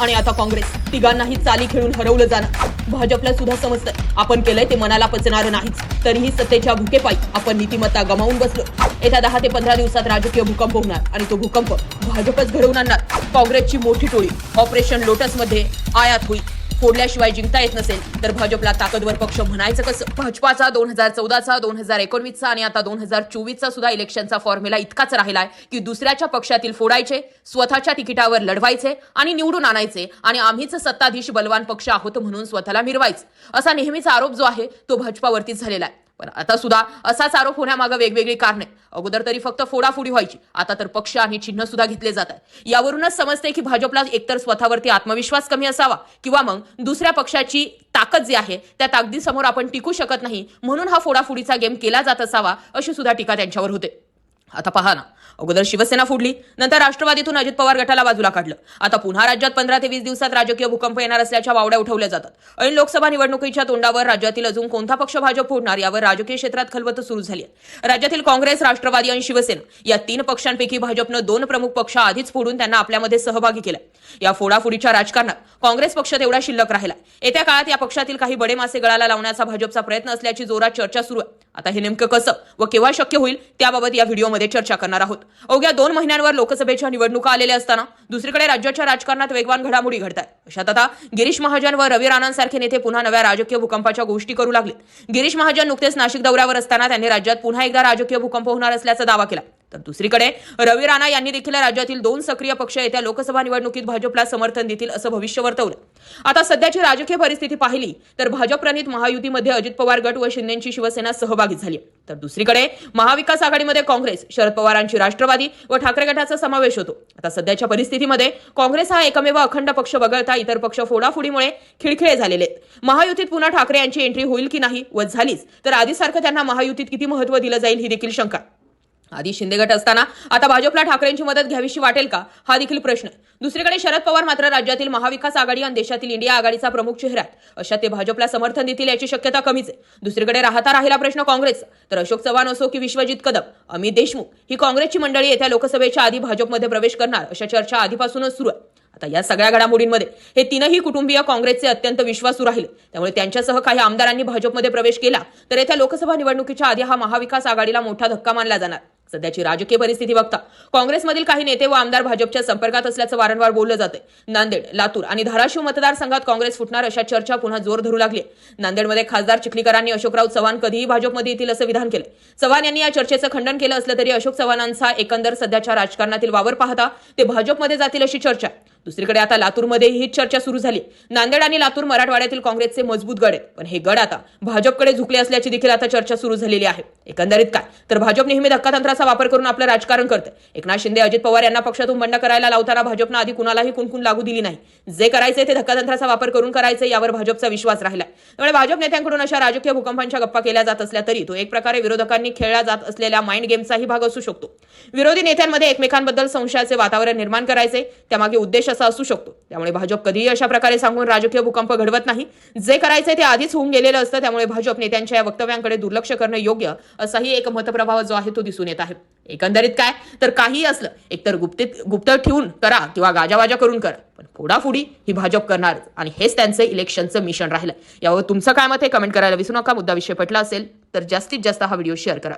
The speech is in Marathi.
आणि आता काँग्रेस तिघांनाही चाली खेळून हरवलं जाणार. भाजपला सुद्धा समजतंय. आपण केलंय ते मनाला पचणारं नाहीच. तरीही सत्तेच्या भुकेपायी आपण नीतिमत्ता गमावून बसलो. येत्या दहा ते पंधरा दिवसात राजकीय भूकंप होणार आणि तो भूकंप भाजपच घडवून आणणार. काँग्रेसची मोठी टोळी. ऑपरेशन लोटसमध्ये आयात होईल. फोडल्याशिवाय जिंकता येत नसेल तर भाजपला ताकदवर पक्ष म्हणायचं कसं? भाजपाचा दोन हजार चौदाचा दोन हजार एकोणवीसचा आणि आता दोन हजार चोवीसचा सुद्धा इलेक्शनचा फॉर्म्युला इतकाच राहिलाय की दुसऱ्याच्या पक्षातील फोडायचे स्वतःच्या तिकिटावर लढवायचे आणि निवडून आणायचे आणि आम्हीच सत्ताधीश बलवान पक्ष आहोत म्हणून स्वतःला मिरवायचं. असा नेहमीचा आरोप जो आहे तो भाजपावरतीच झालेला आहे. पण आता सुद्धा असाच आरोप होण्यामागे वेगवेगळी कारणे अगोदर तरी फक्त फोडाफोडी व्हायची आता तर पक्ष आणि चिन्ह सुद्धा घेतले जात आहे यावरूनच समजते की भाजपला एकतर स्वतःवरती आत्मविश्वास कमी असावा किंवा मग दुसऱ्या पक्षाची ताकद जी आहे त्या ताकदीसमोर आपण टिकू शकत नाही म्हणून हा फोडाफोडीचा गेम केला जात असावा अशी सुद्धा टीका त्यांच्यावर होते. आता पहा ना. अगोदर शिवसेना फुडली नंतर राष्ट्रवादीतून अजित पवार गटाला बाजूला काढलं. आता पुन्हा राज्यात पंधरा ते वीस दिवसात राजकीय भूकंप येणार असल्याच्या वावड्या उठवल्या जातात. ऐन लोकसभा निवडणुकीच्या तोंडावर राज्यातील अजून कोणता पक्ष भाजप फोडणार यावर राजकीय क्षेत्रात खलबत सुरू झाली आहे. राज्यातील काँग्रेस राष्ट्रवादी आणि शिवसेना या तीन पक्षांपैकी भाजपनं दोन प्रमुख पक्ष आधीच फोडून त्यांना आपल्यामध्ये सहभागी केलाय. या फोडाफोडीच्या राजकारणात काँग्रेस पक्ष तेवढा शिल्लक राहिला येत्या काळात या पक्षातील काही बडे मासे गळाला लावण्याचा भाजपचा प्रयत्न असल्याची जोरात चर्चा सुरू आहे. आता हे नेमकं कसं व केव्हा शक्य होईल त्याबाबत या व्हिडिओमध्ये चर्चा करणार आहोत. अवघ्या दोन महिन्यांवर लोकसभेच्या निवडणुका आलेल्या असताना दुसरीकडे राज्याच्या राजकारणात वेगवान घडामोडी घडतात अशात आता गिरीश महाजन व रवी राणांसारखे नेते पुन्हा नव्या राजकीय भूकंपाच्या गोष्टी करू लागले गिरीश महाजन नुकतेच नाशिक दौऱ्यावर असताना त्यांनी राज्यात पुन्हा एकदा राजकीय भूकंप होणार असल्याचा दावा केला. तर दुसरीकडे रवी राणा यांनी देखील राज्यातील दोन सक्रिय पक्ष येत्या लोकसभा निवडणुकीत भाजपला समर्थन देतील असं भविष्य वर्तवलं आता सध्याची राजकीय परिस्थिती पाहिली तर भाजप प्रणित महायुतीमध्ये अजित पवार गट व शिंदेची शिवसेना सहभागी झाली. तर दुसरीकडे महाविकास आघाडीमध्ये काँग्रेस शरद पवारांची राष्ट्रवादी व ठाकरे गटाचा समावेश होतो. आता सध्याच्या परिस्थितीमध्ये काँग्रेस हा एकमेव अखंड पक्ष वगळता इतर पक्ष फोडाफोडीमुळे खिळखिळे झालेले आहेत. महायुतीत पुन्हा ठाकरे यांची एंट्री होईल की नाही व झालीच तर आधीसारखं त्यांना महायुतीत किती महत्त्व दिलं जाईल ही देखील शंका. आधी शिंदे गट असताना आता भाजपला ठाकरेंची मदत घ्यावीशी वाटेल का? हा देखील प्रश्न. आहे दुसरीकडे शरद पवार मात्र राज्यातील महाविकास आघाडी आणि देशातील इंडिया आघाडीचा प्रमुख चेहरा आहे अशा ते भाजपला समर्थन देतील याची शक्यता कमीच आहे. दुसरीकडे राहता राहिला प्रश्न काँग्रेसचा तर अशोक चव्हाण असो की विश्वजित कदम अमित देशमुख ही काँग्रेसची मंडळी येत्या लोकसभेच्या आधी भाजपमध्ये प्रवेश करणार अशा चर्चा आधीपासूनच सुरू आहे. आता या सगळ्या घडामोडींमध्ये हे तीनही कुटुंबीय काँग्रेसचे अत्यंत विश्वासू राहिले. त्यामुळे त्यांच्यासह काही आमदारांनी भाजपमध्ये प्रवेश केला तर येत्या लोकसभा निवडणुकीच्या आधी हा महाविकास आघाडीला मोठा धक्का मानला जाणार. सध्याची राजकीय परिस्थिती बघता काँग्रेसमधील काही नेते व आमदार भाजपच्या संपर्कात असल्याचं वारंवार बोललं जाते नांदेड लातूर आणि धाराशिव मतदारसंघात काँग्रेस फुटणार अशा चर्चा पुन्हा जोर धरू लागली नांदेडमध्ये खासदार चिखलीकरांनी अशोकराव चव्हाण कधीही भाजपमध्ये येतील असं विधान केलं चव्हाण यांनी या चर्चेचं खंडन केलं असलं तरी अशोक चव्हाणांचा एकंदर सध्याच्या राजकारणातील वावर पाहता ते भाजपमध्ये जातील अशी चर्चा आहे. दुसरीकडे आता लातूरमध्ये ही चर्चा सुरू झाली. नांदेड आणि लातूर मराठवाड्यातील काँग्रेसचे मजबूत गड आहेत. पण हे गड आता भाजपकडे झुकले असल्याची देखील आता चर्चा सुरू झालेली आहे. एकंदरीत काय? तर भाजप नेहमी धक्कातंत्राचा वापर करून आपलं राजकारण करते एकनाथ शिंदे अजित पवार यांना पक्षातून बंड करायला लावताना भाजपनं आधी कुणालाही कुणकुण लागू दिली नाही. जे करायचे ते धक्कातंत्राचा वापर करून करायचे यावर भाजपचा विश्वास राहिला त्यामुळे भाजप नेत्यांकडून अशा राजकीय भूकंपांच्या गप्पा केल्या जात असल्या तरी तो एक प्रकारे विरोधकांनी खेळला जात असलेल्या माइंड गेमचाही भाग असू शकतो. विरोधी नेत्यांमध्ये एकमेकांबद्दल संशयाचे वातावरण निर्माण करायचे त्यामागे उद्देश असा असू शकतो. त्यामुळे भाजप कधीही अशा प्रकारे सांगून राजकीय भूकंप घडवत नाही. जे करायचे ते आधीच होऊन गेलेलं असतं. त्यामुळे भाजप नेत्यांच्या या वक्तव्यांकडे दुर्लक्ष करणं योग्य असाही एक मतप्रभाव जो आहे तो दिसून येत आहे. एकंदरीत काय? तर काही असलं एकतर गुप्तीत गुप्त ठेवून करा किंवा गाजावाजा करून करा. पण फोडाफोडी ही भाजप करणार आणि हेच त्यांचं इलेक्शनचं मिशन राहिलं. यावर तुमचं काय मत हे कमेंट करायला विसरू नका. मुद्दा विषय पटला असेल तर जास्तीत जास्त हा व्हिडिओ शेअर करा.